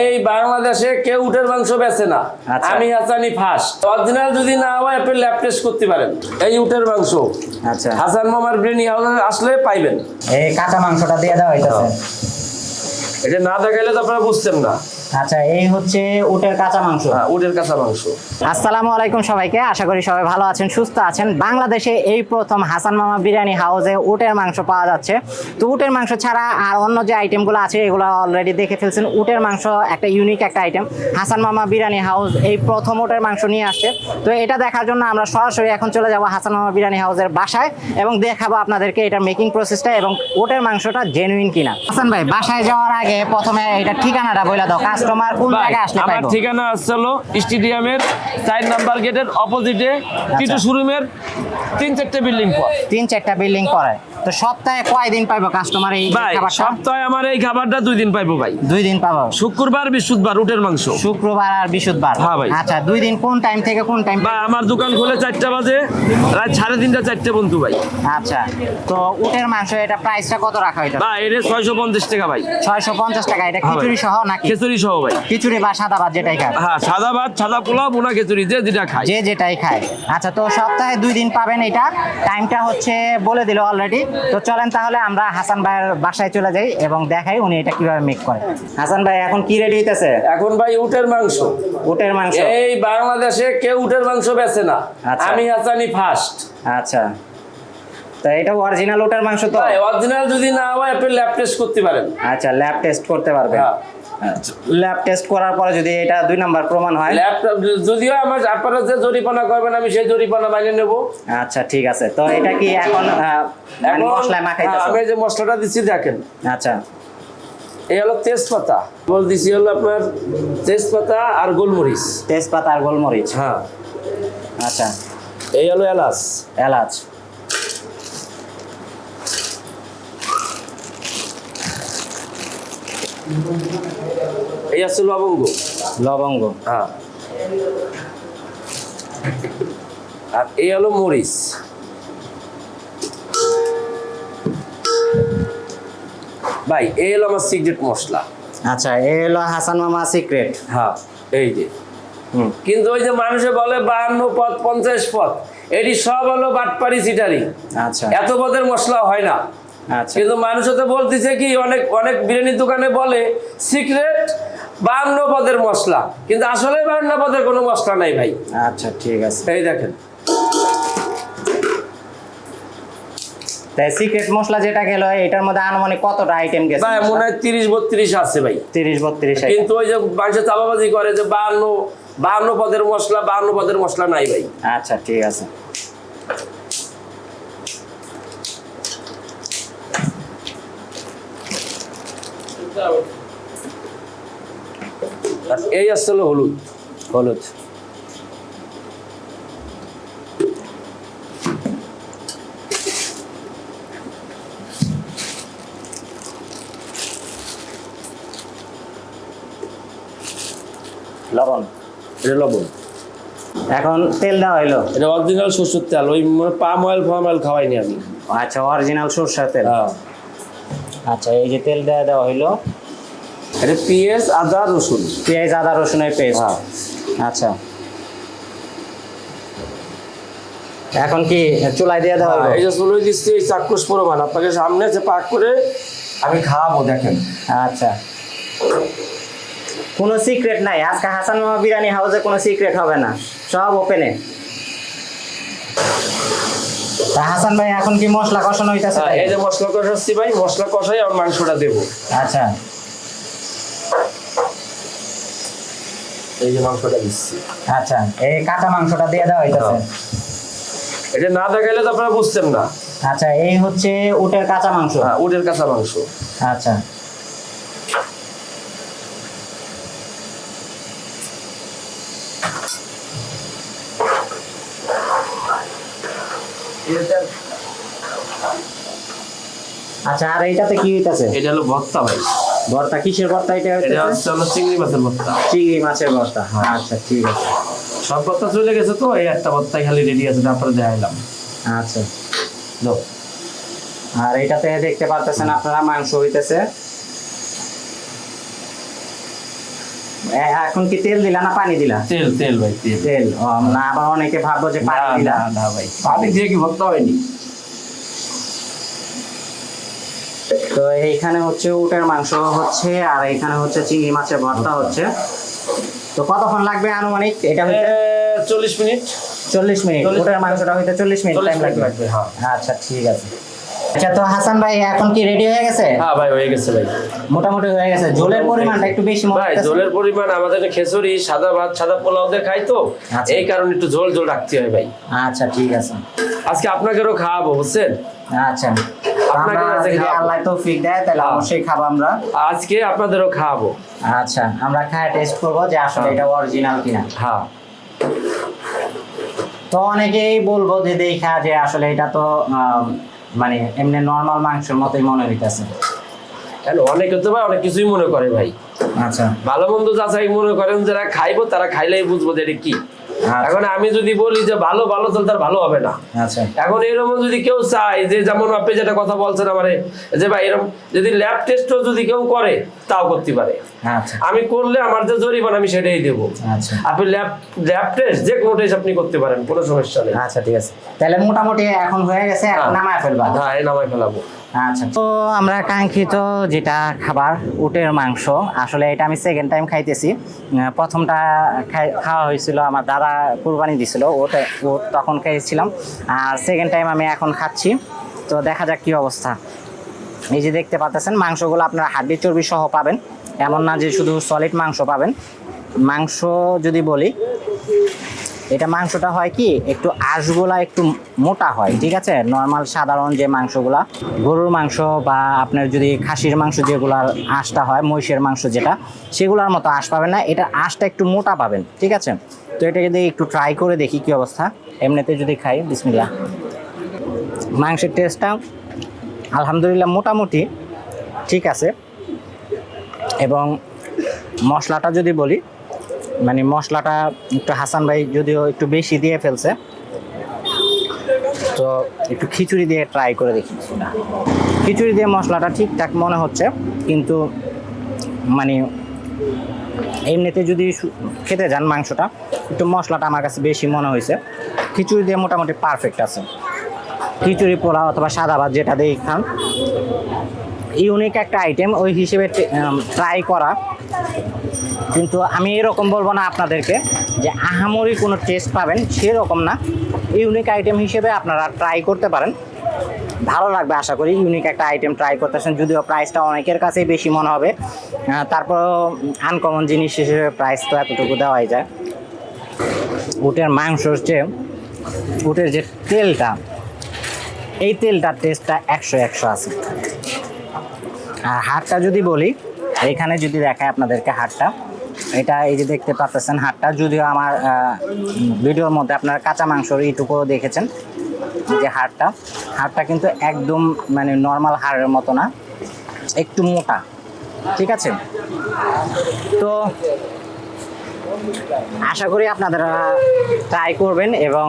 এই বাংলাদেশে কেউ উটের মাংস বেচে না। আচ্ছা। আমি হাসানি ফার্স্ট অরিজিনাল যদি না হয় আপনি ল্যাব টেস্ট করতে পারেন। এই উটের মাংস। আচ্ছা। হাসান মামার ব্রেনি আসলে পাইবেন। এই কাঁচা মাংসটা দিয়ে দেওয়া হইতাছে। এটা না দেখাইলে তো আপনারা বুঝছেন না। আচ্ছা এই হচ্ছে উটের কাঁচা মাংস। হ্যাঁ উটের কাঁচা মাংস। আসসালামু আলাইকুম সবাইকে আশা করি সবাই ভালো আছেন সুস্থ আছেন। বাংলাদেশে এই প্রথম হাসান মামা বিরিয়ানি হাউসে উটের মাংস পাওয়া যাচ্ছে। তো উটের মাংস ছাড়া আর অন্য যে আইটেমগুলো আছে এগুলো অলরেডি দেখে ফেলছেন। উটের মাংস একটা ইউনিক একটা আইটেম হাসান মামা বিরিয়ানি হাউস এই প্রথম উটের মাংস নিয়ে আসছে। তো এটা দেখার জন্য আমরা সরাসরি এখন চলে যাব হাসান মামা বিরিয়ানি হাউসের বাসায় এবং দেখাবো আপনাদেরকে এটার মেকিং প্রসেসটা এবং উটের মাংসটা জেনুইন কিনা। হাসান ভাই বাসায় যাওয়ার আগে প্রথমে এটা ঠিকানাটা দাও কাস্টমার কোন জায়গায় আসলে আমার ঠিকানা আসছে হলো স্টেডিয়ামের চার নাম্বার গেটের অপোজিটে টিটু শোরুমের তিন চারটে বিল্ডিং পর। তিন চারটা বিল্ডিং করে তো সপ্তাহে কয় দিন পাইবো কাস্টমার এই খাবারটা? সপ্তাহে আমার এই খাবারটা দুই দিন পাইবো ভাই। দুই দিন পাবো। শুক্রবার বৃহস্পতিবার উটের মাংস। শুক্রবার আর বৃহস্পতিবার? হ্যাঁ ভাই। আচ্ছা দুই দিন কোন টাইম থেকে কোন টাইম ভাই আমার দোকান খোলে চারটা বাজে রাত সাড়ে তিনটা চারটে বন্ধু ভাই। আচ্ছা তো উটের মাংস এটা প্রাইসটা কত রাখা হইতা ভাই এটা ছয়শো পঞ্চাশ টাকা ভাই। ছয়শো পঞ্চাশ টাকা এটা হ্যাঁ। খিচুড়ি সহ নাকি? খিচুড়ি সহ ভাই। খিচুড়ি বা সাদা ভাত যেটাই খায়। হ্যাঁ সাদা ভাত সাদা পোলাও খিচুড়ি যে যেটা খাই যে যেটাই খায়। আচ্ছা তো সপ্তাহে দুই দিন পাবেন এটা। টাইমটা হচ্ছে বলে দিল অলরেডি তো চলেন তাহলে আমরা হাসান ভাইয়ের বাসায় চলে যাই এবং দেখাই উনি এটা কীভাবে মেক করে। হাসান ভাই এখন কি রেডি হইতেছে? এখন ভাই উটের মাংস। উটের মাংস। এই বাংলাদেশে কেউ উটের মাংস বেচে না। আচ্ছা। আমি হাসানি ফার্স্ট আচ্ছা। তো এটা অরিজিনাল উটের মাংস তো? অরিজিনাল যদি না হয় আপনি ল্যাব টেস্ট করতে পারেন। আচ্ছা ল্যাব টেস্ট করতে পারবে হ্যাঁ। ল্যাব টেস্ট করার পরে যদি এটা দুই নাম্বার প্রমাণ হয়? ল্যাব যদিও আমার আপনারা যে জরিপানা করবেন আমি সেই জরিপানা মাইনে নেব। আচ্ছা ঠিক আছে। তো এটা কি এখন মানে এখন মশলায় হ্যাঁ, মাখাইতেছো আমি যে মশলাটা দিচ্ছি দেখেন। আচ্ছা। এই হলো তেজপাতা। বল দিছি হলো আপনার তেজপাতা আর গোলমরিচ। তেজপাতা আর গোলমরিচ? হ্যাঁ। আচ্ছা। এই হলো এলাচ। এলাচ। এই আছে লবঙ্গ। লবঙ্গ। হ্যাঁ। আর এই হলো মরিচ। ভাই এই হলো আমার সিক্রেট মশলা। আচ্ছা এই হলো হাসান মামা সিক্রেট হ্যাঁ এই যে। কিন্তু ওই যে মানুষে বলে বাহান্ন পদ পঞ্চাশ পদ এটি সব হলো বাটপাড়ি সিটারি। আচ্ছা। এত পদের মশলা হয় না। আচ্ছা। কিন্তু মানুষ তো বলতেছে কি অনেক অনেক বিরিয়ানির দোকানে বলে সিক্রেট বাহান্ন পদের মশলা। কিন্তু আসলে বাহান্ন পদের কোনো মশলা নাই ভাই। আচ্ছা ঠিক আছে। এই দেখেন। তাই সিক্রেট মশলা যেটা গেল এটার মধ্যে আনুমানিক কতটা আইটেম গেছে ভাই মনে হয় তিরিশ বত্রিশ আছে ভাই। তিরিশ বত্রিশ কিন্তু ওই যে মানুষ চাপাবাজি করে যে বাহান্ন বাহান্ন পদের মশলা বাহান্ন পদের মশলা নাই ভাই। আচ্ছা ঠিক আছে। আর এই আসছে হলো হলুদ। হলুদ। লবণ। এটা লবণ। এখন তেল দেওয়া হইল। এটা অরিজিনাল সরষের তেল ওই পাম অয়েল ফাম অয়েল খাওয়াইনি আমি। আচ্ছা অরিজিনাল সরষের তেল। হ্যাঁ। আচ্ছা এই যে তেল দেওয়া দেওয়া হইল এটা পেঁয়াজ আদা রসুন। পেঁয়াজ আদা রসুনের পেস্ট হ্যাঁ। আচ্ছা। এখন কি চুলাই দিয়ে দেওয়া হ্যাঁ, এই যে চলে দিচ্ছি এই চাক্ষুষ প্রমাণ। আপনাকে সামনে আছে পাক করে আমি খাওয়াবো দেখেন। আচ্ছা। কোনো সিক্রেট নাই। আজকে হাসান মামা বিরিয়ানি হাউসে কোনো সিক্রেট হবে না। সব ওপেনে তা হাসান ভাই এখন কি মশলা কষানো হইতাছে? হ্যাঁ, এই যে মশলা কষাচ্ছি ভাই মশলা কষাই আমার মাংসটা দেবো। আচ্ছা। এই যে মাংসটা দিচ্ছি। আচ্ছা এই কাঁচা মাংসটা দিয়ে দেওয়া হইতাছে। এটা না দেখাইলে তো আপনারা বুঝছেন না। আচ্ছা এই হচ্ছে উটের কাঁচা মাংস। হ্যাঁ উটের কাঁচা মাংস। আচ্ছা। আচ্ছা আর এইটাতে কি হইতাছে? এটা হলো ভর্তা ভাই। ভর্তা কিসের ভর্তা এটা এটা হচ্ছে হলো চিংড়ি মাছের ভর্তা। চিংড়ি মাছের ভর্তা আচ্ছা ঠিক আছে। সব ভর্তা চলে গেছে তো এই একটা ভর্তাই খালি রেডি আছে তারপরে দেখাইলাম। আচ্ছা। লো। আর এটাতে দেখতে পারতেছেন আপনারা মাংস হইতেছে। এখন কি তেল দিলা না পানি দিলা? তেল তেল ভাই তেল। তেল না আবার অনেকে ভাববো যে পানি দিলা। না ভাই পানি দিয়ে কি ভর্তা হয়নি? তো এইখানে হচ্ছে উটের মাংস হচ্ছে আর এখানে হচ্ছে চিংড়ি মাছের ভর্তা হচ্ছে। তো কতক্ষণ লাগবে আনুমানিক এটা হচ্ছে চল্লিশ মিনিট। চল্লিশ মিনিট। উটের মাংসটা হইতে চল্লিশ মিনিট টাইম লাগবে। হ্যাঁ। আচ্ছা ঠিক আছে। আচ্ছা তো হাসান ভাই এখন কি রেডি হয়ে গেছে? হ্যাঁ ভাই হয়ে গেছে ভাই। মোটামুটি হয়ে গেছে। ঝোলের পরিমাণটা একটু বেশি মনে ভাই ঝোলের পরিমাণ আমাদের খেসুরি সাদা ভাত সাদা পোলাও দিয়ে খাই তো আচ্ছা। এই কারণে একটু ঝোল ঝোল রাখতে হয় ভাই। আচ্ছা ঠিক আছে। আজকে আপনাকেও খাওয়াবো বুঝছেন? আচ্ছা। আল্লাহ তৌফিক দেয় তাহলে হ্যাঁ। অবশ্যই খাব আমরা। আজকে আপনাদেরও খাওয়াবো। আচ্ছা আমরা খায় টেস্ট করব যে আসলে হ্যাঁ। এটা অরিজিনাল কিনা। হ্যাঁ। তো অনেকেই বলব যে দেখা যে আসলে এটা তো মানে এমনি নর্মাল মাংসের মতোই মনে হইতেছে। অনেকে তো ভাই অনেক কিছুই মনে করে ভাই। আচ্ছা। ভালো মন্দ যাচাই মনে করেন যারা খাইবো তারা খাইলেই বুঝব যে এটা কি। এখন আমি যদি বলি যে ভালো ভালো তাহলে তার ভালো হবে না। আচ্ছা। এখন এরকম যদি কেউ চায় যে যেমন আপনি যেটা কথা বলছেন আমারে যে ভাই এরকম যদি ল্যাব টেস্টও যদি কেউ করে তাও করতে পারে। আচ্ছা। আমি করলে আমার যে জরিমানা আমি সেটাই দেবো। আচ্ছা। আপনি ল্যাব ল্যাব টেস্ট যে কোনো টেস্ট আপনি করতে পারেন কোনো সমস্যা নেই। আচ্ছা ঠিক আছে। তাহলে মোটামুটি এখন হয়ে গেছে এখন হ্যাঁ। নামায় ফেলবা। হ্যাঁ নামাই ফেলাবো। আচ্ছা। তো আমরা কাঙ্ক্ষিত যেটা খাবার, উটের মাংস, আসলে এটা আমি সেকেন্ড টাইম খাইতেছি। প্রথমটা খাওয়া হয়েছিল, আমার দাদা কুরবানি দিছিল, ওটা ও তখন খেয়েছিলাম। আর সেকেন্ড টাইম আমি এখন খাচ্ছি। তো দেখা যাক কি অবস্থা। এই যে দেখতে পাচ্ছেন, মাংসগুলো আপনারা হাড্ডি চর্বি সহ পাবেন। এমন না যে শুধু সলিড মাংস পাবেন। মাংস যদি বলি এটা মাংসটা হয় কি, একটু আঁশগুলা, একটু মোটা হয়, ঠিক আছে? নর্মাল সাধারণ যে মাংসগুলা, গরুর মাংস বা আপনার যদি খাসির মাংস যেগুলার আঁশটা হয়, মহিষের মাংস যেটা, সেগুলোর মতো আঁশ পাবেন না। এটা আঁশটা একটু মোটা পাবেন, ঠিক আছে? তো এটা যদি একটু ট্রাই করে দেখি কি অবস্থা। এমনিতে যদি খাই বিসমিল্লা মাংসের টেস্টটা আলহামদুলিল্লাহ মোটামুটি ঠিক আছে। এবং মশলাটা যদি বলি মানে মশলাটা একটু হাসান ভাই যদিও একটু বেশি দিয়ে ফেলছে, তো একটু খিচুড়ি দিয়ে ট্রাই করে দেখি খিচুড়ি দিয়ে মশলাটা ঠিকঠাক মনে হচ্ছে, কিন্তু মানে এমনিতে যদি খেতে যান মাংসটা, একটু মশলাটা আমার কাছে বেশি মনে হয়েছে। খিচুড়ি দিয়ে মোটামুটি পারফেক্ট আছে। খিচুড়ি, পোলাও অথবা সাদা ভাত যেটা দিয়ে খান। ইউনিক একটা আইটেম ওই হিসেবে ট্রাই করা। কিন্তু আমি এরকম বলব না আপনাদেরকে যে আহামরি কোনো টেস্ট পাবেন সেরকম না। ইউনিক আইটেম হিসেবে আপনারা ট্রাই করতে পারেন। ভালো লাগবে আশা করি ইউনিক একটা আইটেম ট্রাই করতেছেন যদিও প্রাইসটা অনেকের কাছেই বেশি মনে হবে। আহ, তারপরও আনকমন জিনিস হিসেবে প্রাইস তো এতটুকু দেওয়াই যায়। উটের মাংস হচ্ছে উটের যে তেলটা এই তেলটার টেস্টটা একশো একশো আছে। আর হাটটা যদি বলি এখানে যদি দেখায় আপনাদেরকে হাটটা। এটা এই যে দেখতে পাচ্ছেন হাটটা। যদিও আমার ভিডিওর মধ্যে আপনারা কাঁচা মাংসর এইটুকুও দেখেছেন যে হাড়টা হাড়টা কিন্তু একদম মানে নর্মাল হাড়ের মতো না, একটু মোটা। ঠিক আছে? তো আশা করি আপনারা ট্রাই করবেন এবং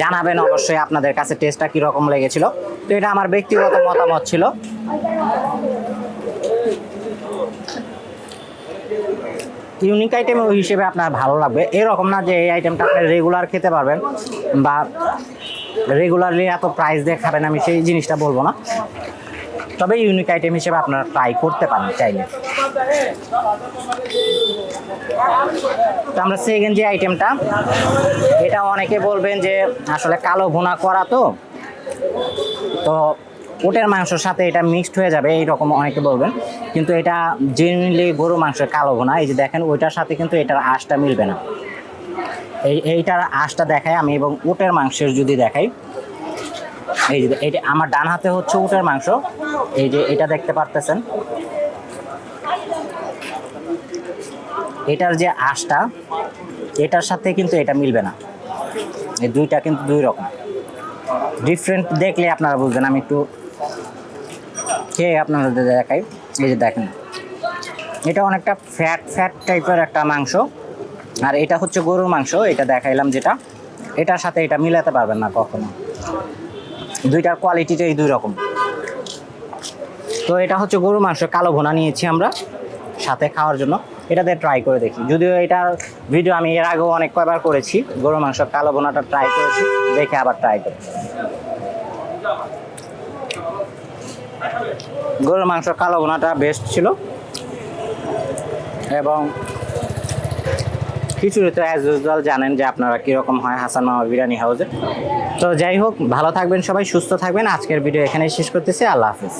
জানাবেন অবশ্যই আপনাদের কাছে টেস্টটা কীরকম লেগেছিল। তো এটা আমার ব্যক্তিগত মতামত ছিল। ইউনিক আইটেম হিসেবে আপনার ভালো লাগবে। এরকম না যে এই আইটেমটা আপনি রেগুলার খেতে পারবেন বা রেগুলারলি এত প্রাইস দিয়ে খাবেন, আমি সেই জিনিসটা বলব না। তবে ইউনিক আইটেম হিসেবে আপনারা ট্রাই করতে পারেন চাইলে। তো আমরা সেকেন্ড যে আইটেমটা এটা অনেকে বলবেন যে আসলে কালো ভুনা করা তো তো ওটের মাংসের সাথে এটা মিক্সড হয়ে যাবে, এইরকম অনেকে বলবেন। কিন্তু এটা জেনুইনলি গরু মাংসের কালো ভুনা। এই যে দেখেন, ওইটার সাথে কিন্তু এটার আঁশটা মিলবে না। এই, এইটার আঁশটা দেখাই আমি, এবং উটের মাংসের যদি দেখাই, এই যে এটা আমার ডান হাতে হচ্ছে উটের মাংস। এই যে এটা দেখতে পারতেছেন। এটার যে আঁশটা, এটার সাথে কিন্তু এটা মিলবে না। এই দুইটা কিন্তু দুই রকম। ডিফারেন্ট দেখলে আপনারা বুঝবেন, আমি একটু খেয়ে আপনাদের দেখাই, এই যে দেখেন, এটা অনেকটা ফ্যাট ফ্যাট টাইপের একটা মাংস। আর এটা হচ্ছে গরুর মাংস, এটা দেখাইলাম যেটা। এটার সাথে এটা মিলাতে পারবেন না কখনো। দুইটার কোয়ালিটিটাই দুই রকম। তো এটা হচ্ছে গরুর মাংস, কালো ভোনা নিয়েছি আমরা সাথে খাওয়ার জন্য। এটাতে ট্রাই করে দেখি। যদিও এটার ভিডিও আমি এর আগেও অনেক কয়বার করেছি, গরুর মাংস, কালো বোনাটা ট্রাই করেছি, দেখে আবার ট্রাই করি। গরুর মাংস কালো বোনাটা বেস্ট ছিল। এবং খিচুড়ি তো অ্যাজ ইউজুয়াল জানেন যে আপনারা কীরকম হয় হাসান মামা বিরিয়ানি হাউসে তো যাই হোক, ভালো থাকবেন সবাই, সুস্থ থাকবেন। আজকের ভিডিও এখানেই শেষ করতেছি। আল্লাহ হাফিজ।